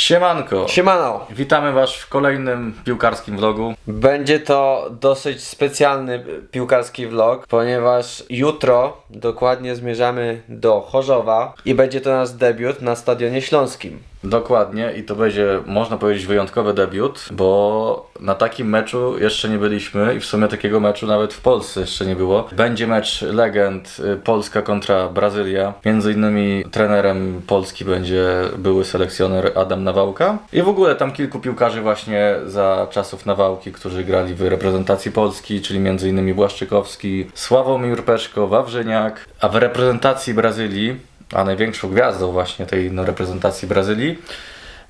Siemanko! Siemano! Witamy Was w kolejnym piłkarskim vlogu. Będzie to dosyć specjalny piłkarski vlog, ponieważ jutro dokładnie zmierzamy do Chorzowa i będzie to nasz debiut na Stadionie Śląskim. Dokładnie i to będzie, można powiedzieć, wyjątkowy debiut, bo na takim meczu jeszcze nie byliśmy i w sumie takiego meczu nawet w Polsce jeszcze nie było. Będzie mecz legend y, Polska kontra Brazylia. Między innymi trenerem Polski będzie były selekcjoner Adam Nawałka i w ogóle tam kilku piłkarzy właśnie za czasów Nawałki, którzy grali w reprezentacji Polski, czyli między innymi Błaszczykowski, Sławomir Peszko, Wawrzyniak, a w reprezentacji Brazylii a największą gwiazdą właśnie tej no, reprezentacji Brazylii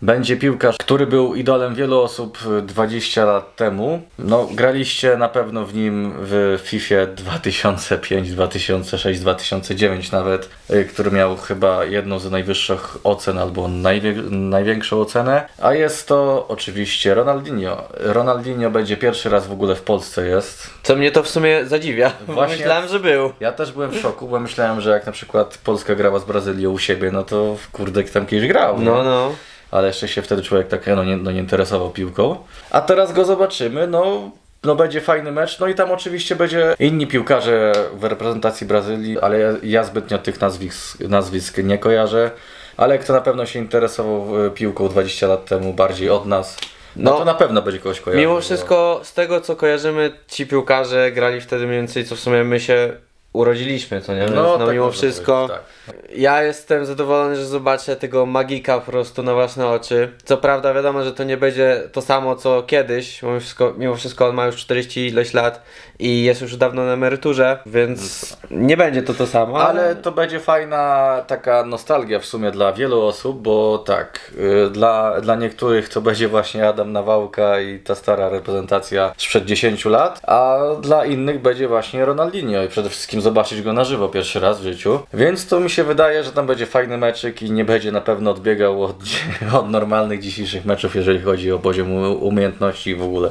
będzie piłkarz, który był idolem wielu osób y, 20 lat temu. No, graliście na pewno w nim w FIFA 2005, 2006, 2009 nawet, y, który miał chyba jedną z najwyższych ocen albo najwie- największą ocenę. A jest to oczywiście Ronaldinho. Ronaldinho będzie pierwszy raz w ogóle w Polsce jest. Co mnie to w sumie zadziwia, Właśnie- myślałem, że był. Ja też byłem w szoku, bo myślałem, że jak na przykład Polska grała z Brazylią u siebie, no to kurde tam kiedyś grał. nie? No, no. Ale jeszcze się wtedy człowiek tak no, nie, no, nie interesował piłką. A teraz go zobaczymy, no, no będzie fajny mecz, no i tam oczywiście będzie inni piłkarze w reprezentacji Brazylii, ale ja, ja zbytnio tych nazwisk, nazwisk nie kojarzę. Ale kto na pewno się interesował e, piłką 20 lat temu bardziej od nas, no, No, to na pewno będzie kogoś kojarzył. Mimo wszystko, z tego co kojarzymy, ci piłkarze grali wtedy mniej więcej, co w sumie my się urodziliśmy, co nie? Więc, no, tak mimo wszystko, powiedzieć, tak. ja jestem zadowolony, że zobaczę tego magika po prostu na własne oczy. Co prawda wiadomo, że to nie będzie to samo co kiedyś, mimo wszystko, mimo wszystko on ma już 40 ileś lat i jest już dawno na emeryturze, więc nie będzie to to samo. Ale to będzie fajna taka nostalgia w sumie dla wielu osób, bo tak, y, dla, dla niektórych to będzie właśnie Adam Nawałka i ta stara reprezentacja sprzed 10 lat, a dla innych będzie właśnie Ronaldinho i przede wszystkim zobaczyć go na żywo pierwszy raz w życiu. Więc to mi się wydaje, że tam będzie fajny meczyk i nie będzie na pewno odbiegał od, od normalnych dzisiejszych meczów, jeżeli chodzi o poziom umiejętności i w ogóle.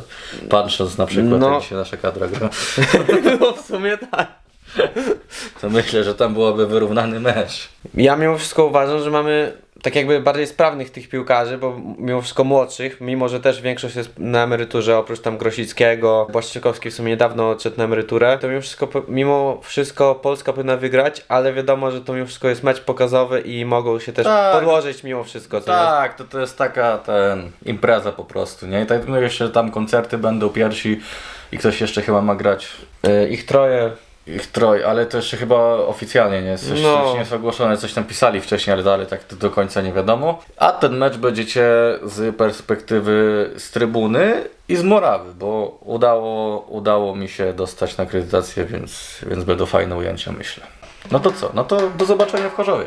Patrząc na przykład, No. jak się nasza kadra gra, no w sumie tak. to myślę, że tam byłoby wyrównany mecz. Ja mimo wszystko uważam, że mamy tak jakby bardziej sprawnych tych piłkarzy, bo mimo wszystko młodszych, mimo że też większość jest na emeryturze, oprócz tam Grosickiego, Błaszczykowski w sumie niedawno odszedł na emeryturę, to mimo wszystko, mimo wszystko Polska powinna wygrać, ale wiadomo, że to mimo wszystko jest mecz pokazowy i mogą się też Tak. podłożyć mimo wszystko. Tak, to, to jest taka ten impreza po prostu, nie? I tak no jeszcze tam koncerty będą pierwsi i ktoś jeszcze chyba ma grać Y, Ich troje. Ich troj, ale to jeszcze chyba oficjalnie nie jest, jeszcze, No. nie jest ogłoszone, coś tam pisali wcześniej, ale dalej tak do końca nie wiadomo. A ten mecz będziecie z perspektywy z trybuny i z Morawy, bo udało, udało mi się dostać na akredytację, więc, więc będą fajne ujęcia myślę. No to co? No to do zobaczenia w Chorzowie.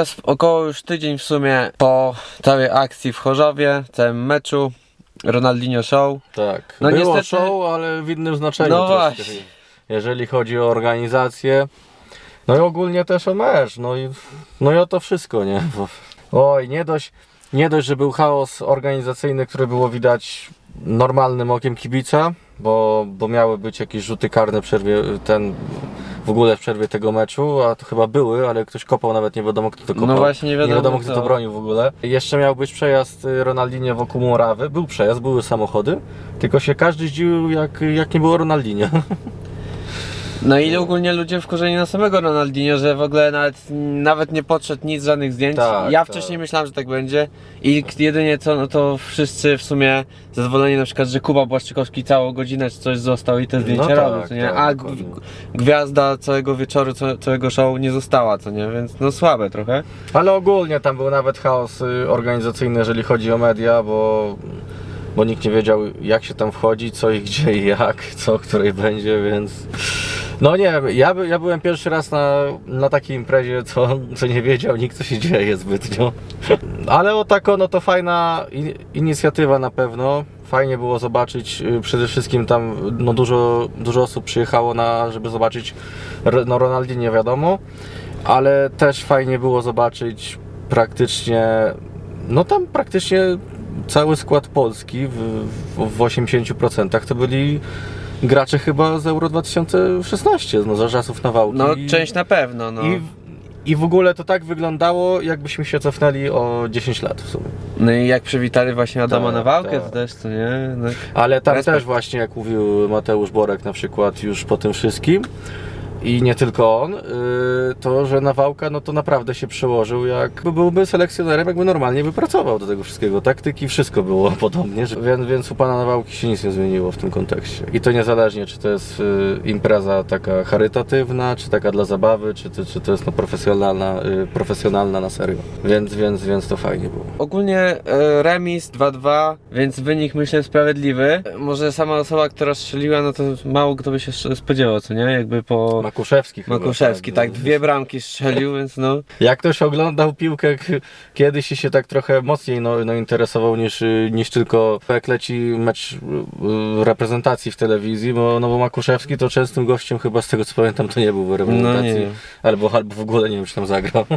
Was około już tydzień w sumie po całej akcji w Chorzowie, całym meczu. Ronaldinho Show. Tak. No Było niestety- show, ale w innym znaczeniu. No właśnie. Jeżeli chodzi o organizację. No i ogólnie też o mecz. No i, no i o to wszystko, nie? Bo, oj, nie dość, nie dość, że był chaos organizacyjny, który było widać normalnym okiem kibica, bo, bo miały być jakieś rzuty karne przerwie, ten, w ogóle w przerwie tego meczu, a to chyba były, ale ktoś kopał, nawet nie wiadomo kto to kopał. No właśnie, nie wiadomo kto kto. to bronił w ogóle. Jeszcze miał być przejazd y, Ronaldinho wokół Murawy. Był przejazd, były samochody, tylko się każdy zdziwił jak, jak nie było Ronaldinho. No i ogólnie ludzie wkurzeni na samego Ronaldinho, że w ogóle nawet, nawet nie podszedł nic, żadnych zdjęć. Tak, ja tak. wcześniej myślałem, że tak będzie i jedynie co, no to wszyscy w sumie zadowoleni na przykład, że Kuba Błaszczykowski całą godzinę czy coś został i te zdjęcia tak, robił, co nie? tak, A g- gwiazda całego wieczoru, ca- całego show nie została, co nie? Więc no słabe trochę. Ale ogólnie tam był nawet chaos y, organizacyjny, jeżeli chodzi o media, bo, bo nikt nie wiedział jak się tam wchodzi, co i gdzie i jak, co, której będzie, więc... No nie ja, by, ja byłem pierwszy raz na, na takiej imprezie, co, co nie wiedział nikt, co się dzieje zbytnio. Ale o tako, no to fajna i- inicjatywa na pewno. Fajnie było zobaczyć, y, przede wszystkim tam no dużo, dużo osób przyjechało na, żeby zobaczyć no Ronaldinho wiadomo, ale też fajnie było zobaczyć praktycznie, no tam praktycznie cały skład Polski w, w, w 80% to byli gracze chyba z Euro 2016, no za czasów Nawałki. No część na pewno, no. i, I w ogóle to tak wyglądało, jakbyśmy się cofnęli o 10 lat w sumie. No i jak przywitali właśnie Adama Tak, na walkę, tak. to też, co nie? No, Ale tam Respekt. też właśnie, jak mówił Mateusz Borek na przykład już po tym wszystkim i nie tylko on, yy, to, że Nawałka no to naprawdę się przełożył, jakby byłby selekcjonerem, jakby normalnie wypracował do tego wszystkiego. Taktyki, wszystko było podobnie, więc, więc u pana Nawałki się nic nie zmieniło w tym kontekście. I to niezależnie, czy to jest yy, impreza taka charytatywna, czy taka dla zabawy, czy, to- czy to jest no, profesjonalna, yy, profesjonalna na serio. Więc, więc, więc to fajnie było. Ogólnie e, remis 2-2, więc wynik myślę sprawiedliwy. E, Może sama osoba, która strzeliła, no to mało kto by się spodziewał, co nie? Jakby po Makuszewski chyba. Makuszewski, tak, dwie bramki strzelił, więc no. Jak ktoś oglądał piłkę k- kiedyś i się tak trochę mocniej no, no, interesował niż, y, niż tylko jak leci mecz y, reprezentacji w telewizji, bo, no, bo Makuszewski to częstym gościem chyba z tego co pamiętam to nie był w reprezentacji. No nie. Albo, albo w ogóle nie wiem czy tam zagrał.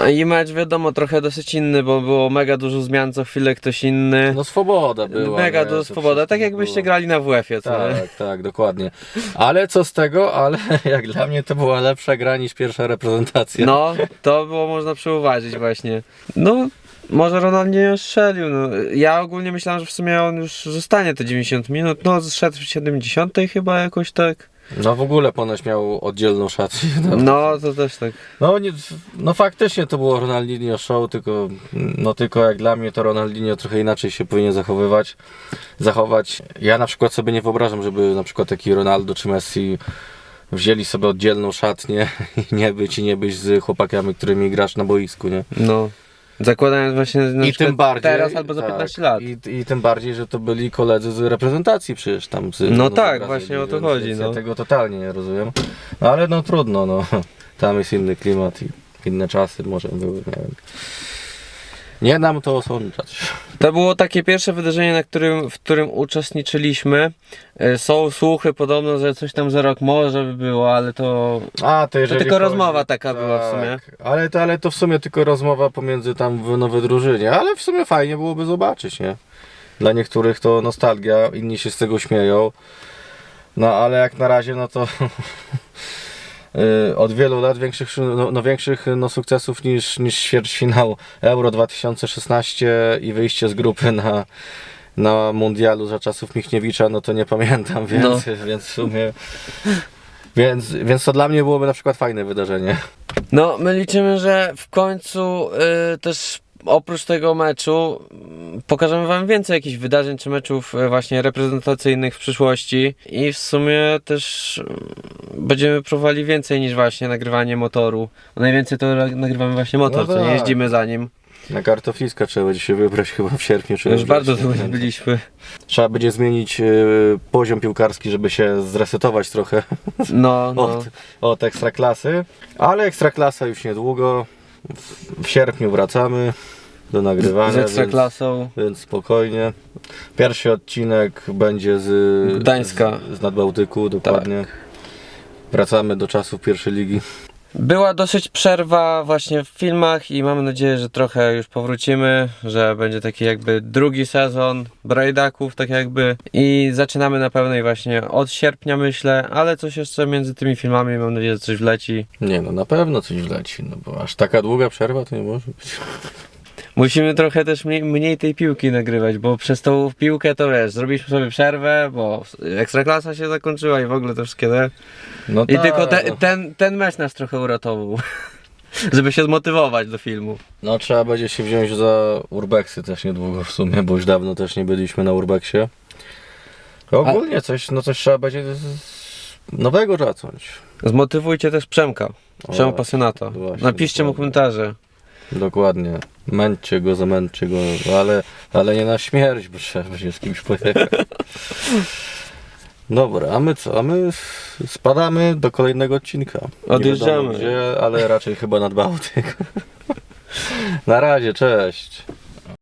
A I mecz wiadomo trochę dosyć inny, bo było mega dużo zmian, co chwilę ktoś inny. No swoboda była. mega nie? dużo swoboda, tak jakbyście było. grali na WF-ie, co nie? Tak, tak, dokładnie. Ale co z tego, ale jak dla mnie to była lepsza gra niż pierwsza reprezentacja. No, to było można przyuważyć właśnie. No, może Ronaldinho strzelił, no. Ja ogólnie myślałem, że w sumie on już zostanie te 90 minut, no zszedł w 70 chyba jakoś tak. No w ogóle ponoć miał oddzielną szatnię. No, to też tak. No, nie, no faktycznie to było Ronaldinho show, tylko, no tylko jak dla mnie to Ronaldinho trochę inaczej się powinien zachowywać, zachować. Ja na przykład sobie nie wyobrażam, żeby na przykład taki Ronaldo czy Messi wzięli sobie oddzielną szatnię i nie być i nie być z chłopakami, którymi grasz na boisku, nie? No. Zakładając właśnie na I tym bardziej teraz albo za tak, 15 lat. I, I tym bardziej, że to byli koledzy z reprezentacji przecież tam. Z, No z tak, Brazylii, właśnie o to więc- chodzi, Więc no. Ja tego totalnie nie rozumiem. No ale no trudno, no. Tam jest inny klimat i inne czasy może były, nie wiem. Nie nam to osądzać. To było takie pierwsze wydarzenie, na którym, w którym uczestniczyliśmy. E, Są słuchy podobno, że coś tam za rok może by było, ale to A, to jeżeli tylko chodzi- rozmowa taka była w sumie. Tak, Ale to, ale to w sumie tylko rozmowa pomiędzy tam w nowej drużynie, ale w sumie fajnie byłoby zobaczyć, nie? Dla niektórych to nostalgia, inni się z tego śmieją. No ale jak na razie, no to od wielu lat większych, no, no, większych no, sukcesów niż, niż ćwierćfinał Euro 2016 i wyjście z grupy na, na mundialu za czasów Michniewicza, no to nie pamiętam, więc, więc w sumie... Więc, więc to dla mnie byłoby na przykład fajne wydarzenie. No, my liczymy, że w końcu y, też oprócz tego meczu y, pokażemy wam więcej jakichś wydarzeń czy meczów y, właśnie reprezentacyjnych w przyszłości i w sumie też y, będziemy próbowali więcej niż właśnie nagrywanie motoru. Bo najwięcej to nagrywamy właśnie motor, No co nie tak. jeździmy za nim. Na kartofliska trzeba będzie się wybrać chyba w sierpniu czy Już bardzo nie byliśmy. Trzeba będzie zmienić e, poziom piłkarski, żeby się zresetować trochę No, no. od, od ekstraklasy. Ale ekstraklasa już niedługo. W, sierpniu wracamy do nagrywania. Z ekstraklasą. Więc, więc spokojnie. Pierwszy odcinek będzie z Gdańska. Tak. Z, z Nadbałtyku, dokładnie. Wracamy do czasów pierwszej ligi. Była dosyć przerwa właśnie w filmach i mamy nadzieję, że trochę już powrócimy, że będzie taki jakby drugi sezon Brajdaków tak jakby i zaczynamy na pełnej właśnie od sierpnia myślę, ale coś jeszcze między tymi filmami mam nadzieję, że coś wleci. Nie no, na pewno coś wleci, no bo aż taka długa przerwa to nie może być. Musimy trochę też mniej, mniej tej piłki nagrywać, bo przez tą piłkę to wiesz, zrobiliśmy sobie przerwę, bo ekstraklasa się zakończyła i w ogóle te wszystkie te... No I tak, tylko te, no. ten, ten mecz nas trochę uratował. Żeby się zmotywować do filmu. No trzeba będzie się wziąć za urbexy też niedługo w sumie, bo już dawno też nie byliśmy na urbexie. Ogólnie coś, no coś trzeba będzie z- nowego zacząć. Zmotywujcie też Przemka. Przema O, pasjonata. właśnie, Napiszcie mu dokładnie. komentarze. Dokładnie. Męczcie go, zamęczcie go, ale, ale nie na śmierć, bo trzeba będzie z kimś pojechać. Dobra, a my co? A my spadamy do kolejnego odcinka. Nie Odjeżdżamy. wiadomo Gdzie, ale raczej chyba nad Bałtyk. Na razie, cześć.